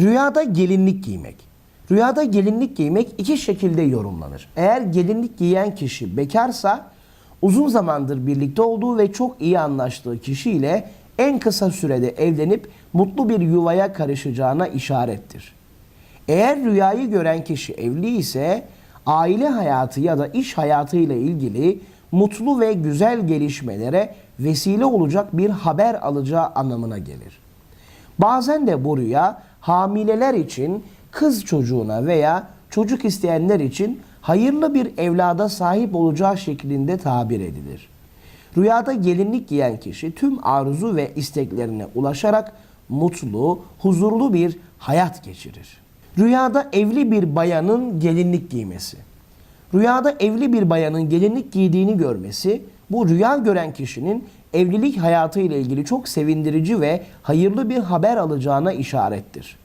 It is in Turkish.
Rüyada gelinlik giymek. Rüyada gelinlik giymek iki şekilde yorumlanır. Eğer gelinlik giyen kişi bekarsa uzun zamandır birlikte olduğu ve çok iyi anlaştığı kişiyle en kısa sürede evlenip mutlu bir yuvaya karışacağına işarettir. Eğer rüyayı gören kişi evli ise aile hayatı ya da iş hayatı ile ilgili mutlu ve güzel gelişmelere vesile olacak bir haber alacağı anlamına gelir. Bazen de bu rüya hamileler için kız çocuğuna veya çocuk isteyenler için hayırlı bir evlada sahip olacağı şeklinde tabir edilir. Rüyada gelinlik giyen kişi tüm arzu ve isteklerine ulaşarak mutlu, huzurlu bir hayat geçirir. Rüyada evli bir bayanın gelinlik giymesi. Rüyada evli bir bayanın gelinlik giydiğini görmesi, bu rüya gören kişinin evlilik hayatı ile ilgili çok sevindirici ve hayırlı bir haber alacağına işarettir.